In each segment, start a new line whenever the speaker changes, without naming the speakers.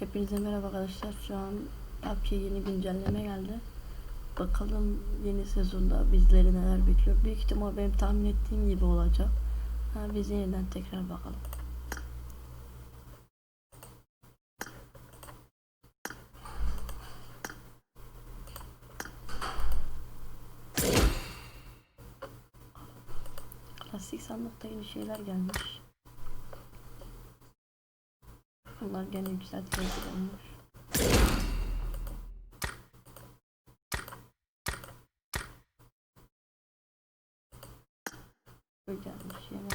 Hepinize merhaba arkadaşlar. Şu an PUBG'ye yeni güncelleme geldi. Bakalım yeni sezonda bizleri neler bekliyor. Büyük ihtimal benim tahmin ettiğim gibi olacak. Ha, biz yeniden tekrar bakalım. Klasik sandıkta yeni şeyler gelmiş. Bunlar gene yükseltilecek olmuş. Bu gelmiş yine.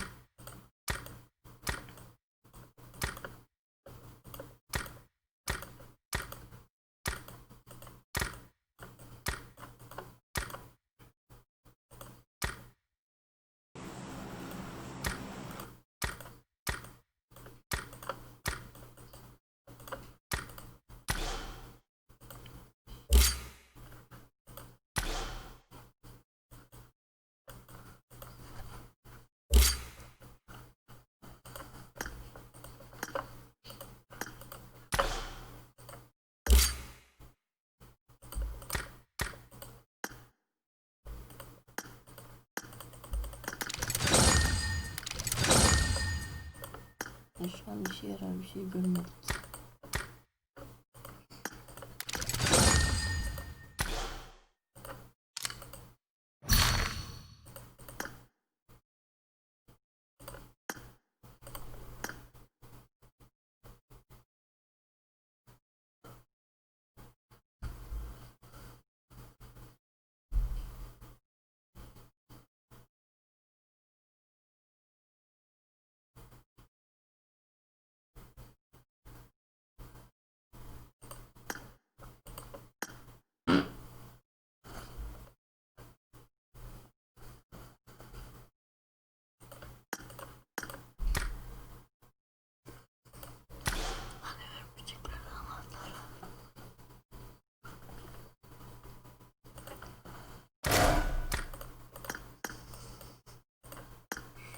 Ya şu an işe yarar bir şey görmedik.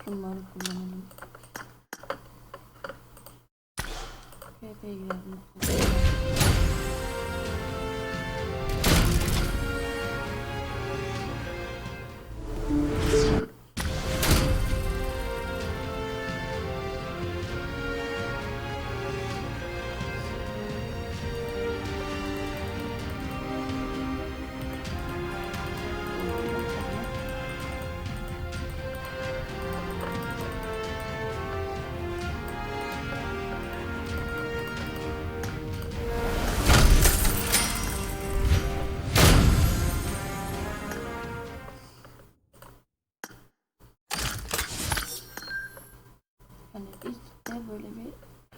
Bunları kullanalım. PP'ye girelim.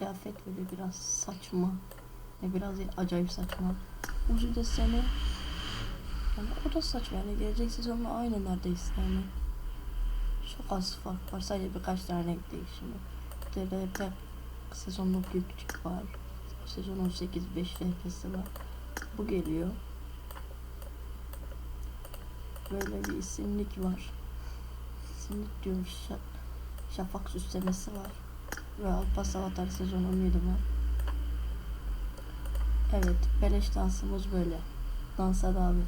Kıyafet böyle biraz saçma. Ne biraz acayip saçma. Ucu deseni yani o da saçma yani gelecek sezonla aynı neredeyse yani. Çok az fark var sadece birkaç tane değişimi. DBP sezonluk yüklük var. Sezon 18 5 FPS'i var. Bu geliyor. Böyle bir isimlik var. İsimlik diyorum şa şafak süslemesi var. Ve Alpas Avatar sezon 17 var. Evet, beleş dansımız böyle. Dansa davet.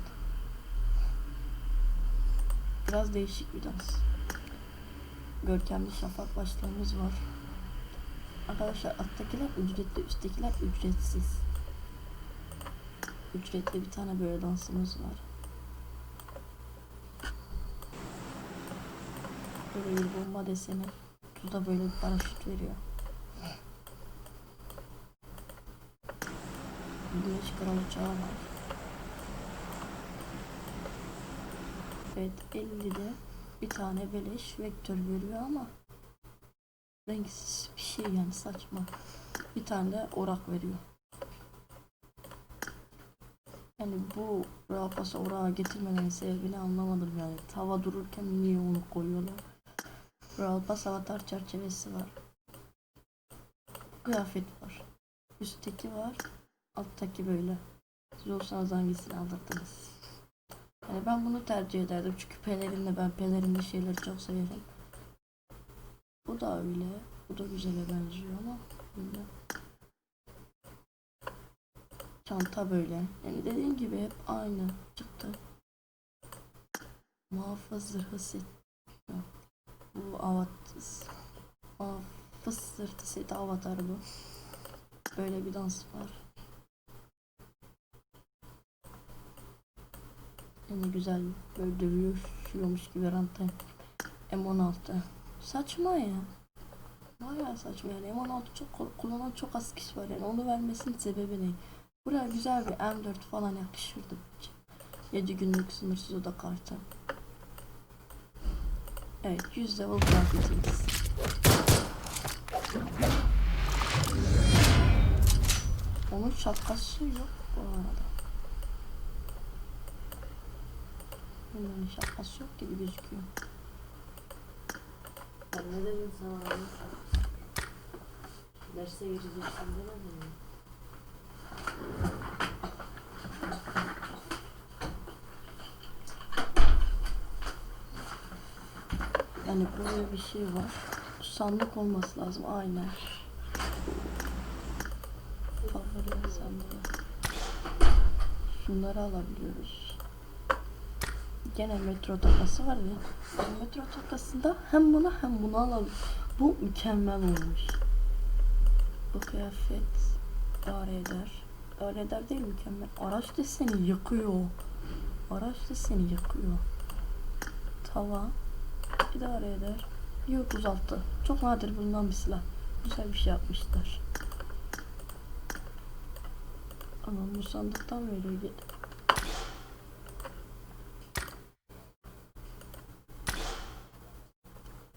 Biraz değişik bir dans. Görkemli şafak başlığımız var. Arkadaşlar alttakiler ücretli, üsttekiler ücretsiz. Ücretli bir tane böyle dansımız var. Böyle bir bomba deseni. Bu da böyle bir paraşüt veriyor. Güneş kral uçağı var. Evet 50'de bir tane beleş vektör veriyor ama renksiz bir şey yani saçma. Bir tane de orak veriyor. Yani bu Rapas'a orağa getirmemenin sebebini anlamadım yani. Tava dururken niye onu koyuyorlar? Rapas avatar çerçevesi var. Kıyafet var. Üstteki var. Alttaki böyle. Siz olsanız hangisini alırdınız? Yani ben bunu tercih ederdim çünkü pelerinle ben pelerinli şeyleri çok severim. Bu da öyle. Bu da güzele benziyor ama bilmiyorum. Çanta böyle. Yani dediğim gibi hep aynı çıktı. Muhafız zırhı set. Avat avatar bu. Böyle bir dans var. Yani güzel böyle dövüşüyormuş gibi ranta. M16. Saçma ya. Bayağı saçma yani M16 çok kul- kullanan çok az kişi var yani onu vermesinin sebebi ne? Buraya güzel bir M4 falan yakışırdı bence. 7 günlük sınırsız oda kartı. Evet 100 level kıyafetimiz. Onun şapkası yok bu arada. Bunların şapkası yok gibi gözüküyor.
Ben ne dedim sana? Derse gireceksin demedim mi?
Yani böyle bir şey var. Sandık olması lazım aynen. Favori sandığı. Şunları alabiliyoruz. Gene metro takası var ya. Metro takasında hem bunu hem bunu alalım. Bu mükemmel olmuş. Bu kıyafet idare eder. İdare eder değil mükemmel. Araç da seni yakıyor. Araç da seni yakıyor. Tava idare eder. Yok uzaltı. Çok nadir bulunan bir silah. Güzel bir şey yapmışlar. Ama bu sandıktan veriyor.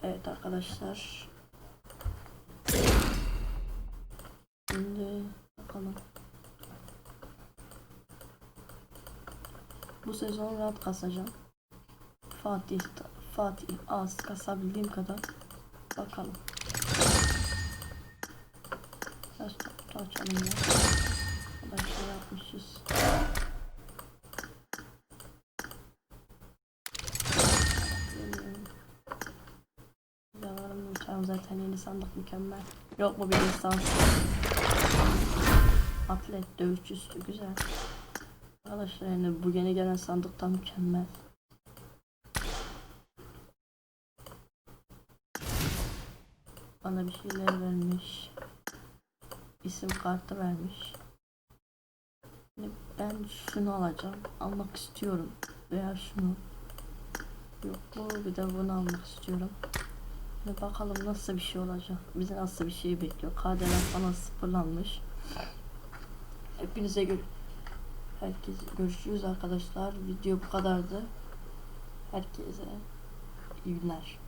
Evet arkadaşlar. Şimdi bakalım. Bu sezon rahat kasacağım. Fatih Fatih az kasabildiğim kadar bakalım. Biraz açalım ya. Kadar şey yapmışız. Yalarım uçağım zaten yeni sandık mükemmel. Yok mu bir lisans? Atlet dövüşçüsü güzel. Arkadaşlar yani bu yeni gelen sandıktan mükemmel. Bana bir şeyler vermiş. İsim kartı vermiş. Yani Ben şunu alacağım. Almak istiyorum. Veya şunu. Yok bu bir de bunu almak istiyorum. Ve bakalım nasıl bir şey olacak. Bizi nasıl bir şey bekliyor. KDV falan sıfırlanmış. Hepinize gör Herkes görüşürüz arkadaşlar. Video bu kadardı. Herkese iyi günler.